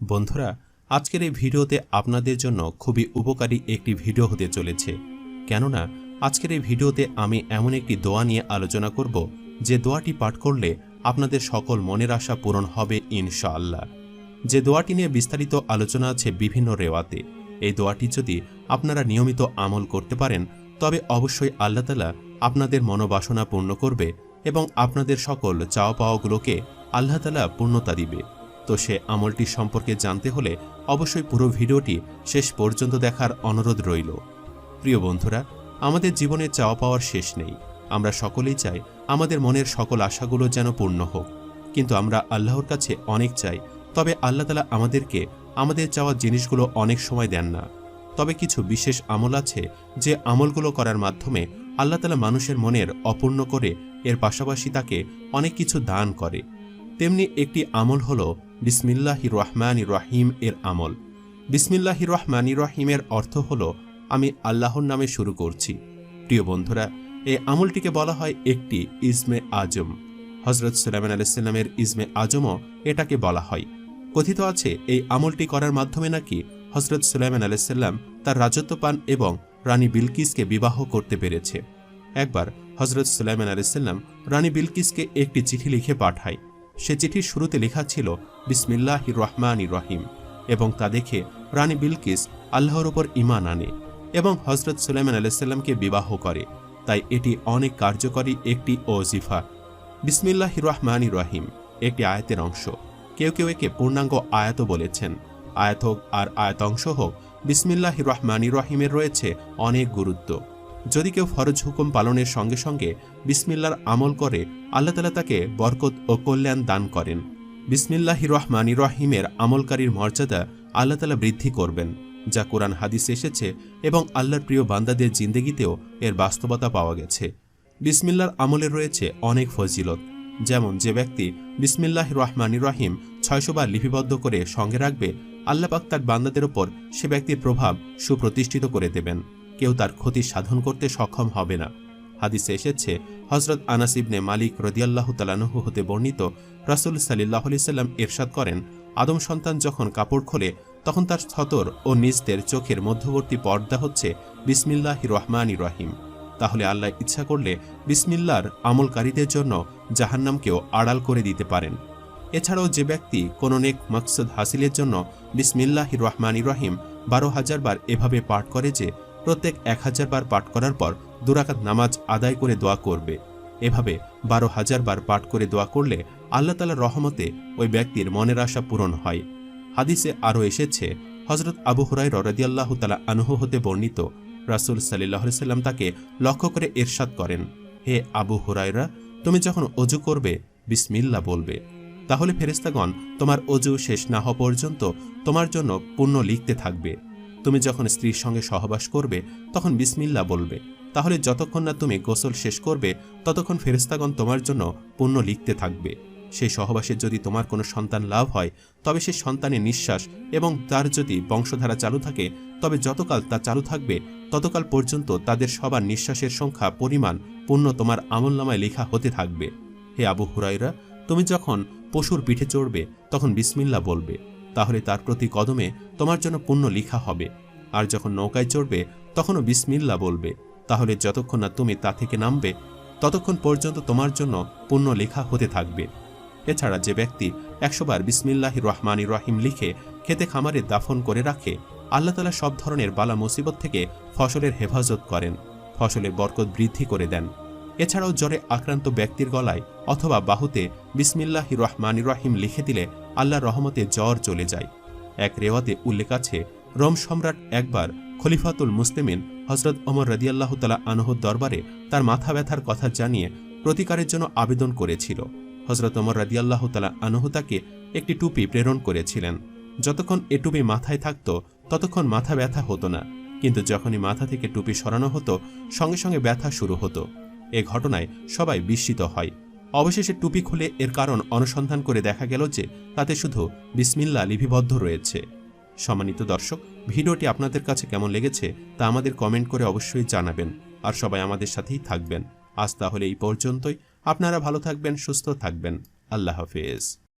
বন্ধুরা, আজকের এই ভিডিওতে আপনাদের জন্য খুবই উপকারী একটি ভিডিও হতে চলেছে। কেননা, আজকের এই ভিডিওতে আমি এমন একটি দোয়া নিয়ে আলোচনা করব, যে দোয়াটি পাঠ করলে আপনাদের সকল মনের আশা পূরণ হবে ইনশাআল্লাহ। যে দোয়াটি নিয়ে বিস্তারিত আলোচনা আছে বিভিন্ন রেওয়াতে, এই দোয়াটি যদি আপনারা নিয়মিত আমল করতে পারেন, তবে অবশ্যই আল্লাহ তালা আপনাদের মনোবাসনা পূর্ণ করবে এবং আপনাদের সকল চাওয়া পাওয়াগুলোকে আল্লাহ তালা পূর্ণতা দিবে। তো সে আমলটি সম্পর্কে জানতে হলে অবশ্যই পুরো ভিডিওটি শেষ পর্যন্ত দেখার অনুরোধ রইল। প্রিয় বন্ধুরা, আমাদের জীবনে চাওয়া পাওয়ার শেষ নেই। আমরা সকলেই চাই আমাদের মনের সকল আশাগুলো যেন পূর্ণ হোক। কিন্তু আমরা আল্লাহর কাছে অনেক চাই, তবে আল্লাহ তালা আমাদেরকে আমাদের চাওয়া জিনিসগুলো অনেক সময় দেন না। তবে কিছু বিশেষ আমল আছে যে আমলগুলো করার মাধ্যমে আল্লাহ তালা মানুষের মনের অপূর্ণ করে এর পাশাপাশি তাকে অনেক কিছু দান করে। তেমনি একটি আমল হল বিসমিল্লাহি রহমান রহিম এর আমল। বিসমিল্লাহি রহমান রহিমের অর্থ হল, আমি আল্লাহর নামে শুরু করছি। প্রিয় বন্ধুরা, এই আমলটিকে বলা হয় একটি ইসমে আজম। হজরত সুলাইমান আলাইসাল্লামের ইসমে আজমও এটাকে বলা হয়। কথিত আছে, এই আমলটি করার মাধ্যমে নাকি হজরত সুলাইমান আলাইসাল্লাম তার রাজত্ব পান এবং রানী বিলকিসকে বিবাহ করতে পেরেছে। একবার হজরত সুলাইমান আলাইসাল্লাম রানী বিলকিসকে একটি চিঠি লিখে পাঠায়। সে চিঠির শুরুতে লেখা ছিল বিসমিল্লাহ রহমান রহিম এবং তা দেখে রানী বিলকিস আল্লাহর ওপর ইমান আনে এবং হজরত সুলাইমান আলাইসাল্লামকে বিবাহ করে। তাই এটি অনেক কার্যকরী একটি ওজিফা বিসমিল্লাহ রহমান রহিম একটি আয়াতের অংশ। কেউ কেউ একে পূর্ণাঙ্গ আয়াত বলেছেন। আয়াত হোক আর আয়াতংশ হোক বিসমিল্লাহ রহমানি রহিমের রয়েছে অনেক গুরুত্ব। যদি কেউ ফরজ হুকুম পালনের সঙ্গে সঙ্গে বিসমিল্লার আমল করে, আল্লাহ তালা তাকে বরকত ও কল্যাণ দান করেন। বিসমিল্লাহি রহমানি রহিমের আমলকারীর মর্যাদা আল্লাহ তালা বৃদ্ধি করবেন, যা কোরআন হাদিস এসেছে এবং আল্লাহর প্রিয় বান্দাদের জিন্দেগিতেও এর বাস্তবতা পাওয়া গেছে। বিসমিল্লার আমলে রয়েছে অনেক ফজিলত, যেমন যে ব্যক্তি বিসমিল্লাহ রহমানি রহিম ছয়শো বার লিপিবদ্ধ করে সঙ্গে রাখবে, আল্লাহ পাক তার বান্দাদের ওপর সে ব্যক্তির প্রভাব সুপ্রতিষ্ঠিত করে দেবেন। কেউ তার ক্ষতি সাধন করতে সক্ষম হবে না। হাদিসে এসেছে হজরত আনাস ইবনে মালিক রদিয়াল্লাহ তালানহু হতে বর্ণিত, রাসুল সাল্লাহ সাল্লাম এরশাদ করেন, আদম সন্তান যখন কাপড় খোলে, তখন তার ছতর ও নিজদের চোখের মধ্যবর্তী পর্দা হচ্ছে বিসমিল্লাহ রহমানি রহিম। তাহলে আল্লাহ ইচ্ছা করলে বিসমিল্লার আমলকারীদের জন্য জাহান্নামকেও আড়াল করে দিতে পারেন। এছাড়াও যে ব্যক্তি কোনো নেক মকসদ হাসিলের জন্য বিসমিল্লাহ রহমানি রহিম বারো হাজার বার এভাবে পাঠ করে যে প্রত্যেক এক হাজার বার পাঠ করার পর দুরাকাত নামাজ আদায় করে দোয়া করবে। এভাবে বারো হাজার বার পাঠ করে দোয়া করলে আল্লাহ তালার রহমতে ওই ব্যক্তির মনের আশা পূরণ হয়। হাদিসে আরও এসেছে হজরত আবু হুরাই রদিয়াল্লাহ তালা আনুহ হতে বর্ণিত রাসুল সাল্লাহ সাল্লাম তাকে লক্ষ্য করে এরশাদ করেন, হে আবু হুরাইরা তুমি যখন অজু করবে বিসমিল্লা বলবে। তাহলে ফেরেস্তাগণ তোমার অজু শেষ না হওয়া পর্যন্ত তোমার জন্য পুণ্য লিখতে থাকবে। তুমি যখন স্ত্রীর সঙ্গে সহবাস করবে, তখন বিসমিল্লা বলবে। তাহলে যতক্ষণ না তুমি গোসল শেষ করবে, ততক্ষণ ফেরেস্তাগণ তোমার জন্য পুণ্য লিখতে থাকবে। সেই সহবাসে যদি তোমার কোনো সন্তান লাভ হয়, তবে সে সন্তানের নিঃশ্বাস এবং তার যদি বংশধারা চালু থাকে, তবে যতকাল তা চালু থাকবে, ততকাল পর্যন্ত তাদের সবার নিঃশ্বাসের সংখ্যা, পরিমাণ পূর্ণ তোমার আমলনামায় লেখা হতে থাকবে। হে আবু হুরাইরা তুমি যখন পশুর পিঠে চড়বে, তখন বিসমিল্লা বলবে। তাহলে তার প্রতি কদমে তোমার জন্য পুণ্য লিখা হবে। আর যখন নৌকায় চড়বে, তখনও বিসমিল্লা বলবে। তাহলে যতক্ষণ না তুমি তা থেকে নামবে, ততক্ষণ পর্যন্ত তোমার জন্য পুণ্য লেখা হতে থাকবে। এছাড়া যে ব্যক্তি একশোবার বিসমিল্লাহ রহমানি রহিম লিখে খেতে খামারে দাফন করে রাখে, আল্লাহ তালা সব ধরনের বালা মুসিবত থেকে ফসলের হেফাজত করেন, ফসলের বরকত বৃদ্ধি করে দেন। এছাড়াও জ্বরে আক্রান্ত ব্যক্তির গলায় অথবা বাহুতে বিসমিল্লাহ রহমানি রহিম লিখে দিলে আল্লাহর রহমতে জ্বর চলে যায়। এক রেওয়াতে উল্লেখ আছে, রোম সম্রাট একবার খলিফাতুল মুসলিমিন হজরত ওমর রদিয়াল্লাহ তালা আনহর দরবারে তার মাথা ব্যথার কথা জানিয়ে প্রতিকারের জন্য আবেদন করেছিল। হজরত ওমর রাদিয়াল্লাহ তালা আনহু তাকে একটি টুপি প্রেরণ করেছিলেন। যতক্ষণ এ টুপি মাথায় থাকত, ততক্ষণ মাথা ব্যথা হতো না। কিন্তু যখনই মাথা থেকে টুপি সরানো হতো, সঙ্গে সঙ্গে ব্যথা শুরু হতো। এ ঘটনায় সবাই বিস্মিত হয়। অবশেষে টুপি খুলে এর কারণ অনুসন্ধান করে দেখা গেল যে তাতে শুধু বিসমিল্লা লিপিবদ্ধ রয়েছে। সম্মানিত দর্শক, ভিডিওটি আপনাদের কাছে কেমন লেগেছে তা আমাদের কমেন্ট করে অবশ্যই জানাবেন আর সবাই আমাদের সাথেই থাকবেন। আজ তাহলে এই পর্যন্তই। আপনারা ভালো থাকবেন, সুস্থ থাকবেন। আল্লাহ হাফেজ।